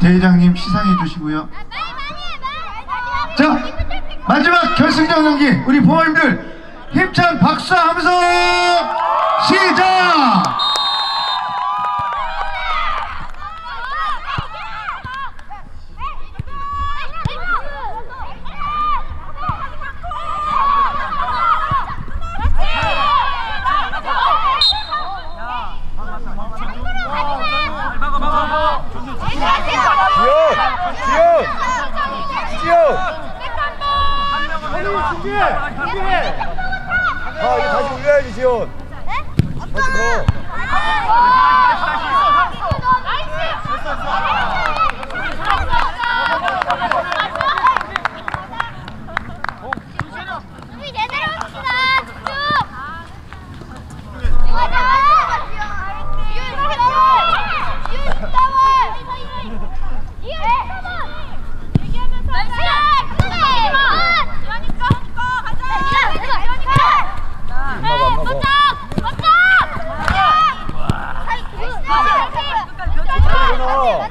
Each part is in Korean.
대회장님 시상해 주시고요. 자 마지막 결승전 경기 우리 부모님들 힘찬 박수하면서 시작. 지영! 준비해! 준비해! 아, 이거 다시 올려야지, 지원. 다시 더. 우리 제대로 합시다. 집중. 맞아. 지훈 스타월. 지훈 스타월. 지훈 스타월. 얘기하면서. 나이스. 그러니까. 가자. 그러니까. 안 나가. 걷자. 걷자. 일어나.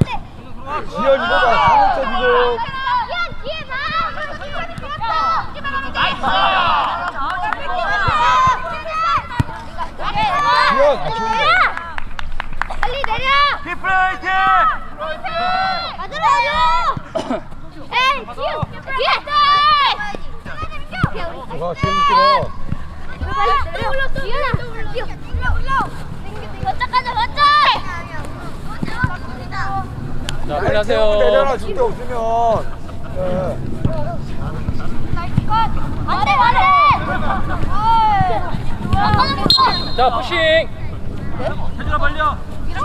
지연 이거다. 강했죠, 지금. 지훈 뒤에 봐. 나이스. 지연, 같이 올려. 빨리 내려. 키 프라이팅! 에이, 뒤에. 와. 빨리 가자. 자, 빨리 하세요. 없으면. 안돼, 안돼. 아, 자, 푸싱! 해주라, 빨리요! 이거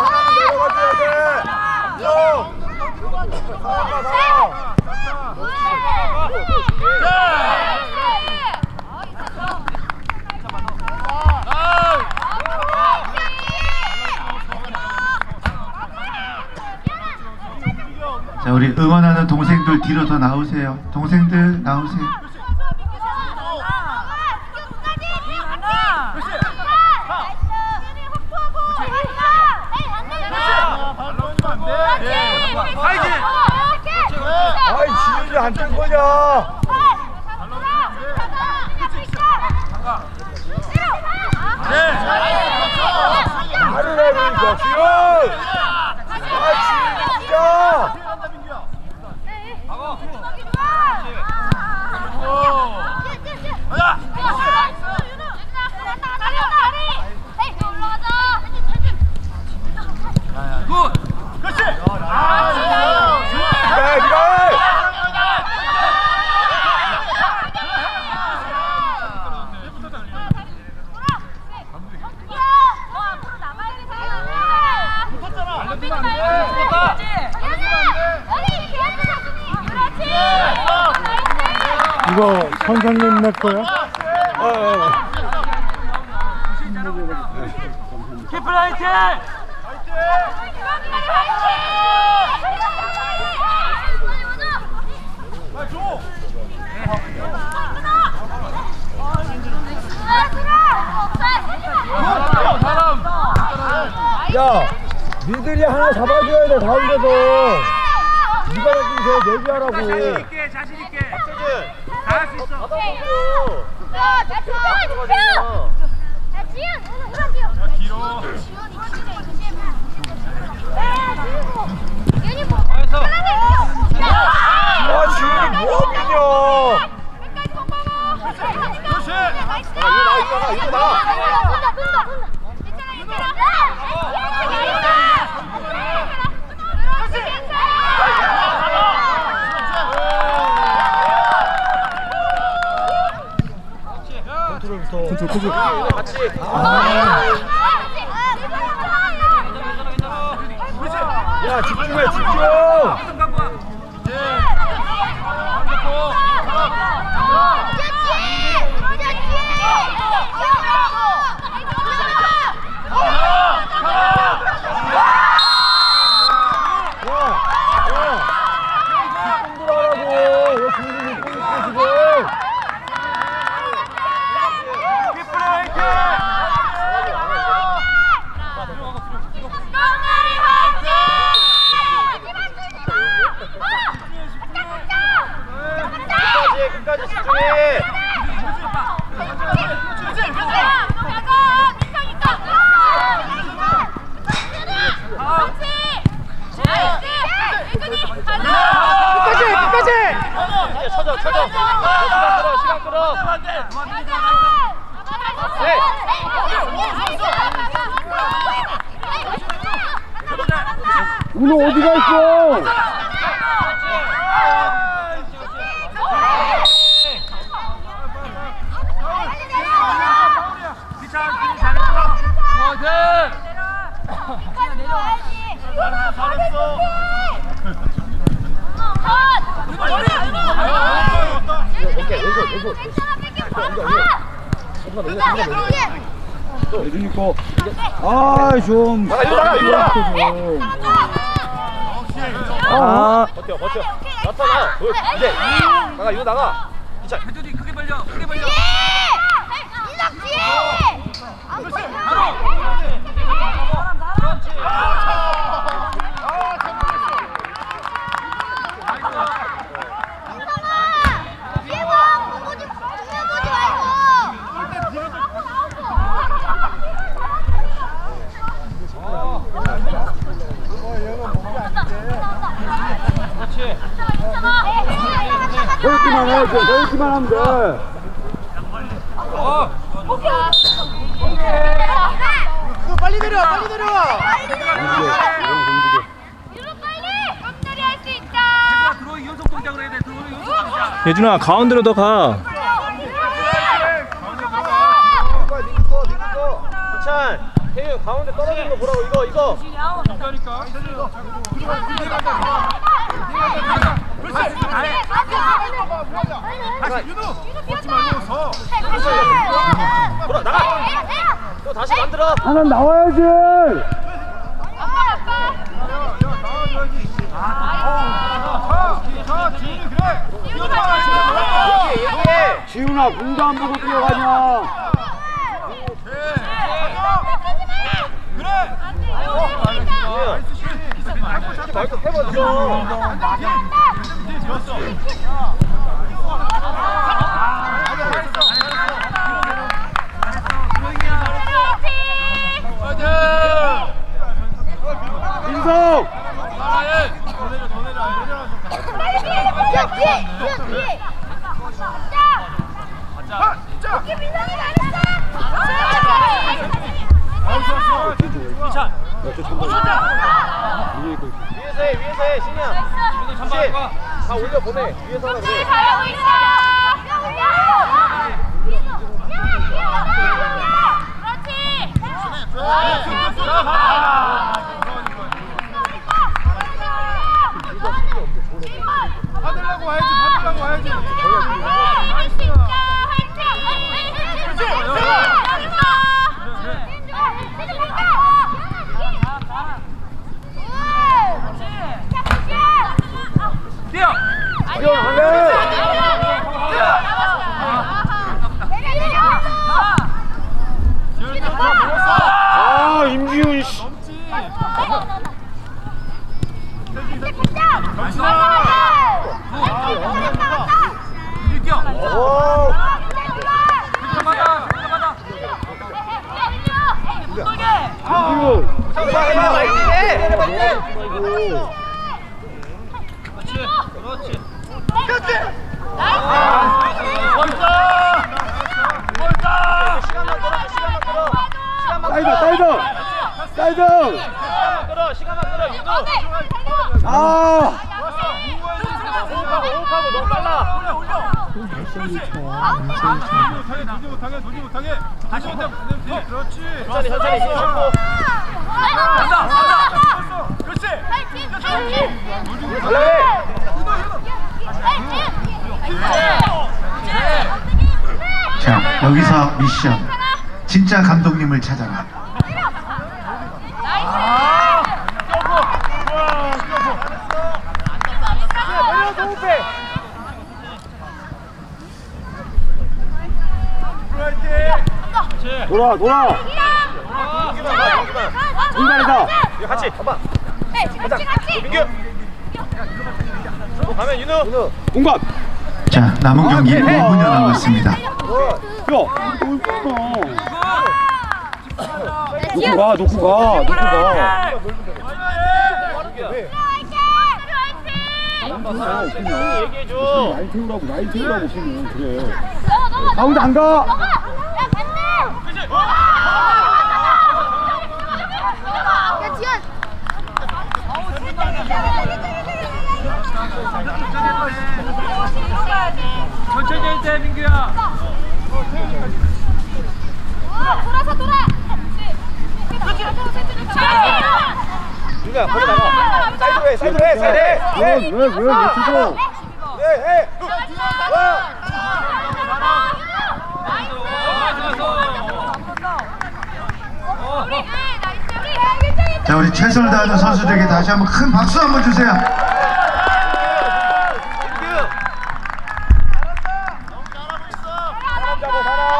하나만 내려가줘야 돼. 형! 사랑가, 사랑. 자 우리 응원하는 동생들 뒤로 더 나오세요. 동생들 나오세요. 아이, 지연이 안뜬 거냐? 하루라니까, 지연! 아, 지연 진짜! 굿! 그렇지! 아, 니가 해, 니가 해! 이거 선생님 내 거야? 어, 어. 키프라이팅! 야, 니들이 하나 잡아줘야 돼, 가운데서. 니가 잡으면 내기하라고. 자신 있게, 자신 있어. 아. 이거 나, 이거 나, 이거 나. 컨트롤부터. 같이. 야, 집중해, 집중! 쳐줘. 시간 끌어, 시간 끌어. 네. 우노 어디가 있어? 예준이 거. 아, 좀. 이거 나가. 좀. 아, 버텨 버텨 나타나 너, 이제 나가 이거 나가 기차 해준이 크게 벌려 크게 벌려 저기만 해, 저- 저기만 하면 돼. 빨리 내려 빨리 내려 해준아 들어오기 연속 동작을 해야 돼 들어오기 연속 동작 예준아 가운데로 더 가. 가운데 떨어지는 거 보라고 이거 이거. 이렇게 지훈아, 공도 안 보고 뛰어가냐. 하지 말고 좀 민석! 위에서 해 위에서 해 신이야 그렇지 다 올려 보내 위에서 하라 그래 잘하고 있어. 받으려고 와야지 받으려고 와야지 할수 있다. 뛰어 아, 임지훈, 씨. 준비 뛰어 오 잠깐만 잠깐만 임지훈. 해봐 이제 해봐 이제 그렇지 그렇지 시간만 끌어 시간만 끌어 시간만 사이드, 끌어! 시간만 끌어 윤도 아! 호흡하고 호흡하고 너무 빨라 못하게 도지 못하게 도지 못하게 다시 못해 그렇지 천천히 천천히 힘 잡고 그렇지 달라해 자 여기서 미션. 진짜 감독님을 찾아라. 돌아, 여기만 중간에다! 이거 같이 봐봐 가자 민규 또 가면 윤우 윤우 공간! 자 남은 경기 5분여 남았습니다 야, 놓고 가, 놓고 가, 놓고 가. 윤우 얘기해줘 라인 태우라고, 라인 태우라고, 그러면. 그래. 가운데 안 가! 야, 지현. 자, 우리 최선을 다하는 선수들에게 다시 한번 큰 박수 한번 주세요. 민규 사람 잡아 사람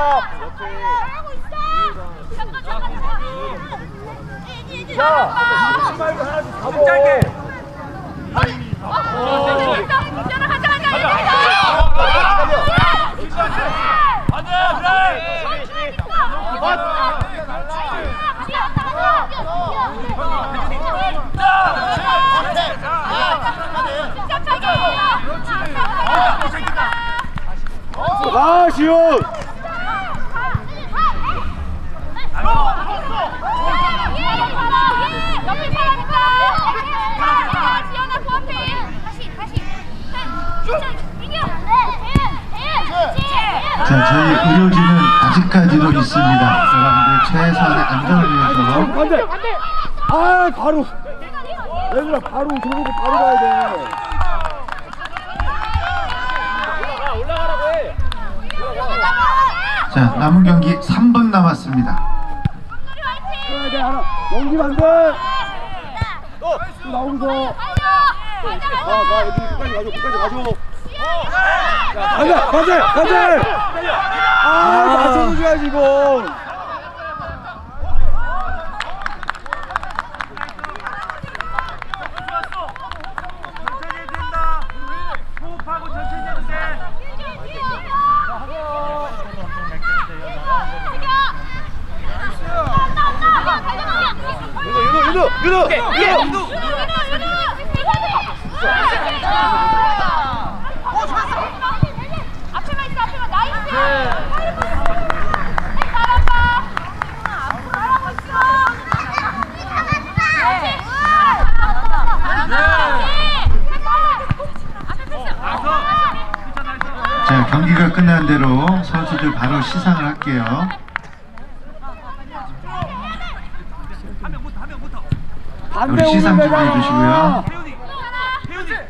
잡아 짧게 아 시온 옆에 사람 있다. 지연아 그 앞에. 다시 다시. 이겨. 자, 저희 의료진은 아직까지도 있습니다. 여러분들 최선의 안전을 위해서. 반대! 아 바로! 얘들아 바로 저기로 바로 가야 돼. 자, 남은 경기 3분 남았습니다. 돼 하나 넘기면 안돼. 또또 나오면서 가 가 여기 끝까지 가줘 끝까지 가줘. 가자 가자 가자 아 맞춰줘야지 이거 천천히 해도 된다 호흡하고 천천히 해도 돼 윤우 윤우 윤우 윤우 윤우 앞에만 있어 앞에만 나이스 잘한다 앞으로 있어 자, 경기가 끝난 대로 선수들 바로 시상을 할게요. 우리 시상 준비해. 주시고요. 태훈이 태훈이 올라와.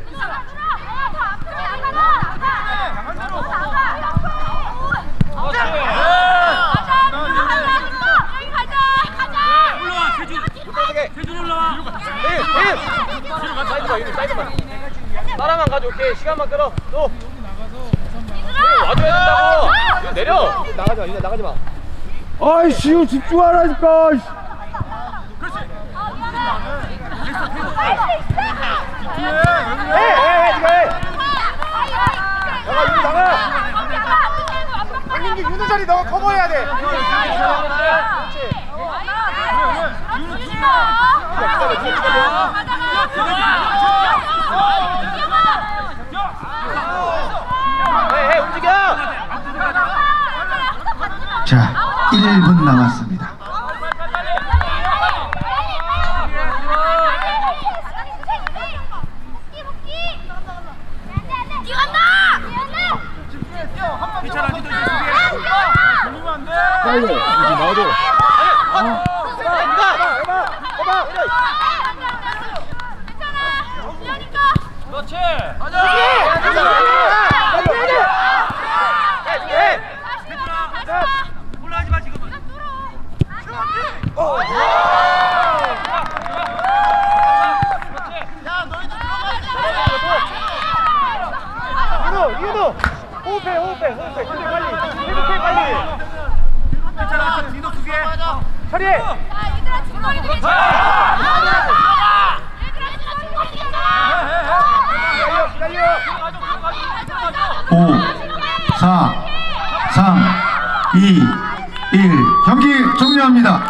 세준 세준 올라와. 에이 에이 사이드만 윤우 사이드만. 따라만 가져 오케이. 시간만 끌어. 또 와줘야 된다고 윤우 내려 나가지 마 윤우 나가지 마. 아이 시우 집중하라니까 씨. 해 해해 니가 해. 나가 윤우 나가. 박민기 윤우 자리 너 커버해야 돼. 해해 21분 남았습니다. 5, 4, 3, 2, 1. 경기 종료합니다.